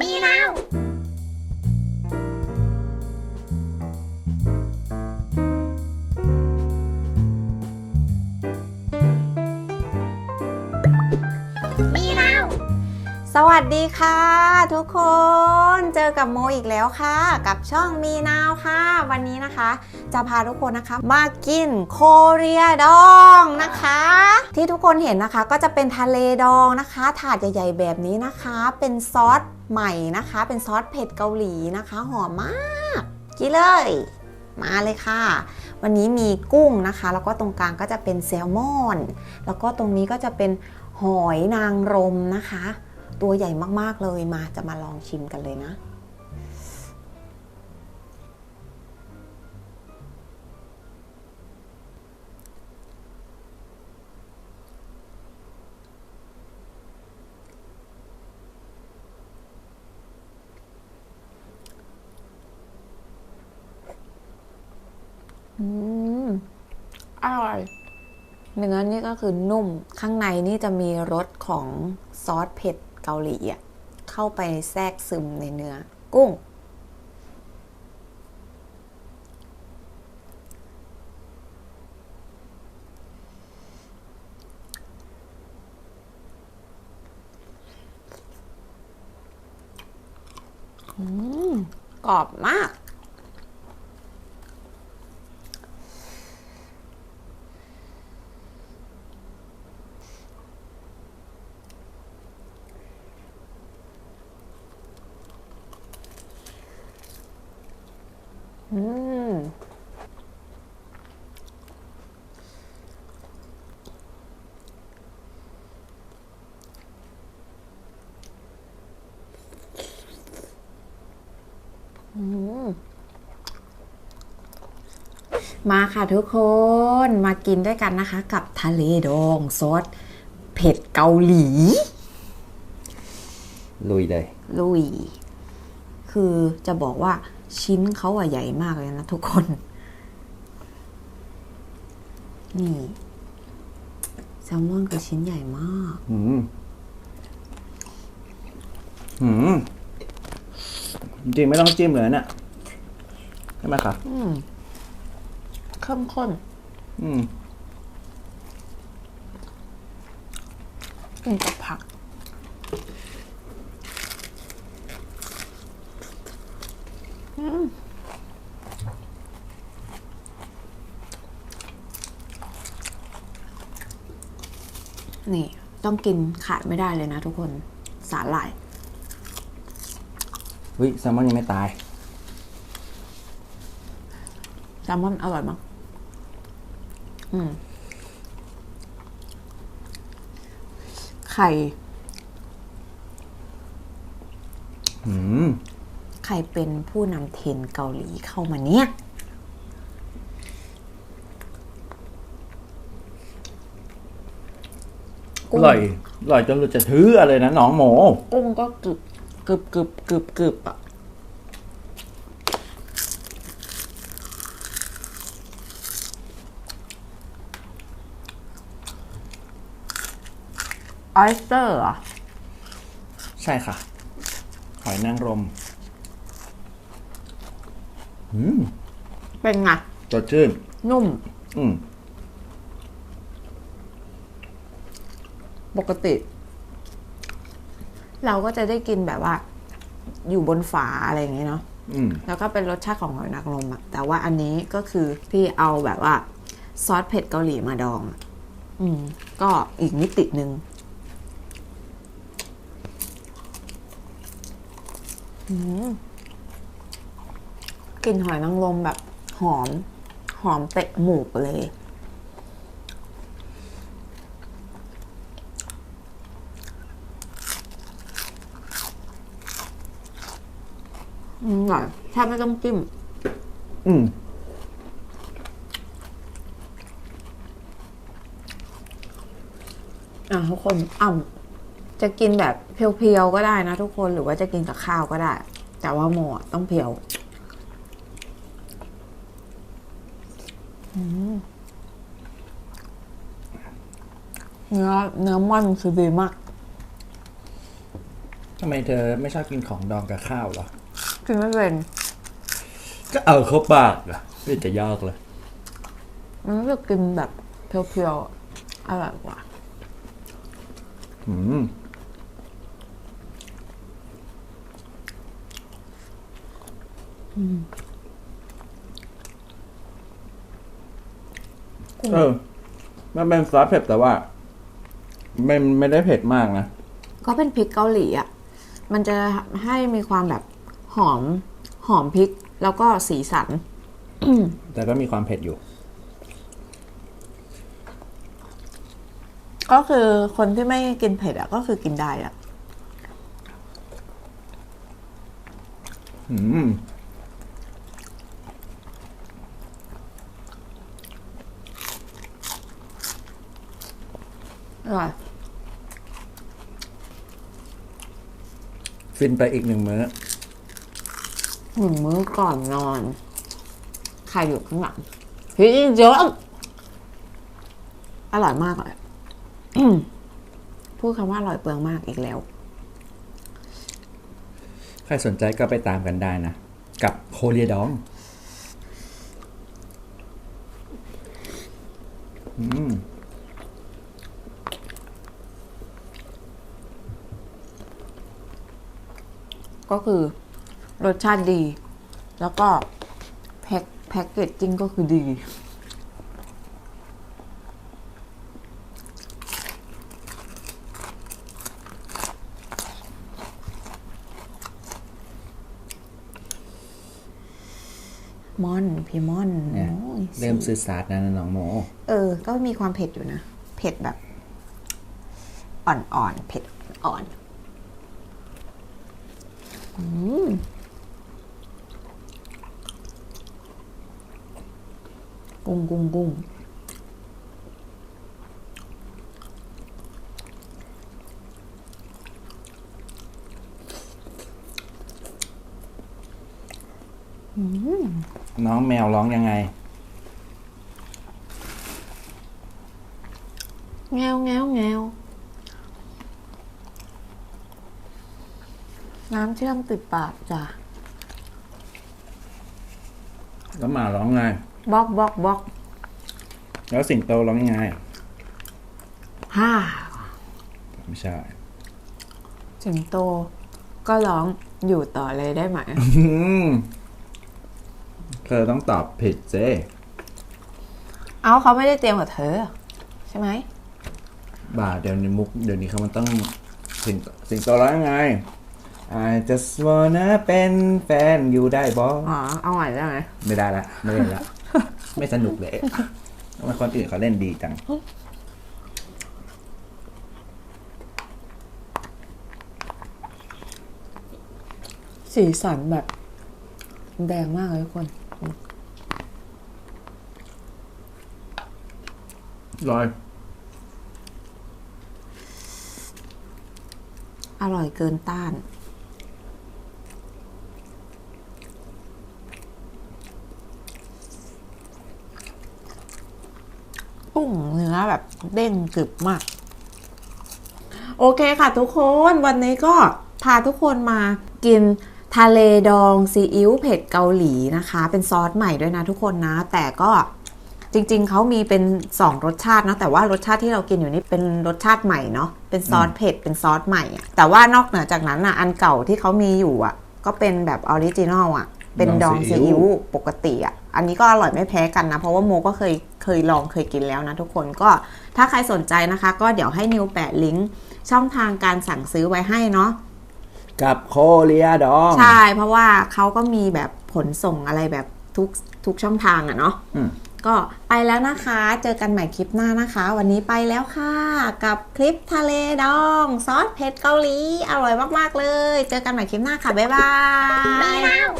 มีแล้ว สวัสดีค่ะ ทุกคนเจอกับโมอีกแล้วค่ะ กับช่องมีนาวค่ะ วันนี้นะคะ จะพาทุกคนนะคะ มากินโคเรียดองนะคะ ที่ทุกคนเห็นนะคะก็จะเป็นทะเลดองนะคะ ถาดใหญ่ ๆ แบบนี้นะคะ เป็นซอสใหม่นะคะ เป็นซอสเผ็ดเกาหลีนะคะ หอมมากกินเลยมาเลยค่ะ วันนี้มีกุ้งนะคะ แล้วก็ตรงกลางก็จะเป็นแซลมอน แล้วก็ตรงนี้ก็จะเป็นหอยนางรมนะคะ ตัวใหญ่มากๆเลยมาจะมาลองชิมกันเลยนะอืมอร่อยเนื้อนี่ก็คือนุ่มข้างในนี่จะมีรสของซอสเผ็ด เกาหลีอะเข้าไปแทรกซึมในเนื้อ กุ้งอืมกรอบมาก อืมอืมมาค่ะทุกคนมากินด้วยกันนะคะ กับทะเลดองซอสเผ็ดเกาหลี ลุยเลย ลุย คือจะบอกว่า ชิ้นเขาอะใหญ่มากเลยนะทุกคน นี่แซลมอนคือชิ้นใหญ่มากหืมหืมจริงๆไม่ต้องจิ้มเลยนะเนี่ยใช่ไหมครับอืมเข้มข้น อืมกินกับผัก นี่ต้องกินขาดไม่ได้เลยนะทุกคนสาหร่ายวิแซลมอนยังไม่ตาย แซลมอนอร่อยมากอืม ไข่หืม ใครเป็นผู้นำเทรนด์เกาหลีเข้ามาเนี่ย อร่อยอร่อยจนเราจะถืออะไรนะน้องหมูกุ้งก็กรึบกรึบกรึบกรึบกรึบอะออยสเตอร์อะใช่ค่ะ หอยนางรมอืมเป็นไงสดชื่นนุ่ม อืม ปกติ เราก็จะได้กินแบบว่า อยู่บนฝาอะไรอย่างเงี้ยเนาะอืมแล้วก็เป็นรสชาติของหอยนางรมอะแต่ว่าอันนี้ก็คือที่เอาแบบว่า ซอสเผ็ดเกาหลีมาดองอะอืม ก็อีกมิติหนึ่งอืมกลิ่นหอยนางรมแบบหอม หอมเตะหมูกเลย อืมอร่อยแทบไม่ต้องจิ้ม อืมอะทุกคนอ่ำจะกินแบบเพียวๆก็ได้นะทุกคนหรือว่าจะกินกับข้าวก็ได้ แต่ว่าโมอะต้องเพียวอืมเนื้อเนื้อมันคือดีมากทำไมเธอไม่ชอบกินของดองกับข้าวเหรอ กินไม่เป็นก็เอาเข้าปากอะไม่จะยากเลยมันรู้สึกกินแบบเพียวๆอะอร่อยกว่าอืมเออ มันเป็นซอสเผ็ดแต่ว่าไม่ไม่ได้เผ็ดมากนะ ก็เป็นพริกเกาหลีอะ มันจะให้มีความแบบ หอมหอมพริก แล้วก็สีสันแต่ก็มีความเผ็ดอยู่ ก็คือคนที่ไม่กินเผ็ดอะ ก็คือกินได้อะอืมอร่อยฟินไปอีกหนึ่งมื้อ หนึ่งมื้อก่อนนอน ใครอยู่ข้างหลังพี่เยอะอร่อยมากเลยอืมพูดคำว่าอร่อยเปลืองมากอีกแล้ว ใครสนใจก็ไปตามกันได้นะ กับโคเรียดองอืมก็คือ รสชาติดี แล้วก็แพ็คแพ็กเกจจิ้งก็คือดีมอนพี่มอนเนี่ยโอ้ยเริ่มซื้อซาดนะน้องโมเออ ก็มีความเผ็ดอยู่นะ เผ็ดแบบ อ่อนๆ เผ็ดอ่อนอืม กุ้งกุ้งกุ้งอืมน้องแมวร้องยังไงแงวแงวแงวน้ำเชื่อมติดปากจ้ะ แล้วหมาร้องไง บล็อกบล็อกบล็อกแล้วสิงโตร้องยังไงฮ่าไม่ใช่ สิงโตก็ร้องอยู่ต่อเลยได้ไหม อืมเธอต้องตอบผิดเจ้เอาเขาไม่ได้เตรียมกับเธอ ใช่ไหมบ่าเดี๋ยวนี้มุก เดี๋ยวนี้เขามันต้องสิงสิงโตร้องยังไง I just wanna เป็นแฟนอยู่ได้บออ๋อเอาใหม่ได้ไหมไม่ได้ละไม่เล่นละ ไม่สนุกเลยทำไมคนอื่นเขาเล่นดีจัง สีสันแบบ แดงมากเลยทุกคนรอย อร่อยเกินต้าน กุ้งเนื้อแบบเด้งกรึบมาก โอเคค่ะทุกคนวันนี้ก็พาทุกคนมากินทะเลดองซีอิ๊วเผ็ดเกาหลีนะคะ เป็นซอสใหม่ด้วยนะทุกคนนะ แต่ก็จริงๆ เขามีเป็น 2 รสชาตินะ แต่ว่ารสชาติที่เรากินอยู่นี่เป็นรสชาติใหม่เนาะเป็นซอสเผ็ดเป็นซอสใหม่อะแต่ว่านอกเหนือจากนั้นอะอันเก่าที่เขามีอยู่อะ ก็เป็นแบบออริจินอลอะ เป็นดองซีอิ๊วปกติอะ อันนี้ก็อร่อยไม่แพ้กันนะ เพราะว่าโมก็เคย เคยลองเคยกินแล้วนะทุกคนก็ถ้าใครสนใจนะคะ ก็เดี๋ยวให้นิวแปะลิงก์ช่องทางการสั่งซื้อไว้ให้เนาะกับโคเรียดอง ใช่ เพราะว่าเขาก็มีแบบผลส่งอะไรแบบทุกทุกช่องทางอะเนาะอืมก็ไปแล้วนะคะ เจอกันใหม่คลิปหน้านะคะ วันนี้ไปแล้วค่ะ กับคลิปทะเลดองซอสเผ็ดเกาหลี อร่อยมาก ๆ เลย เจอกันใหม่คลิปหน้าค่ะ บ๊ายบายมีแล้ว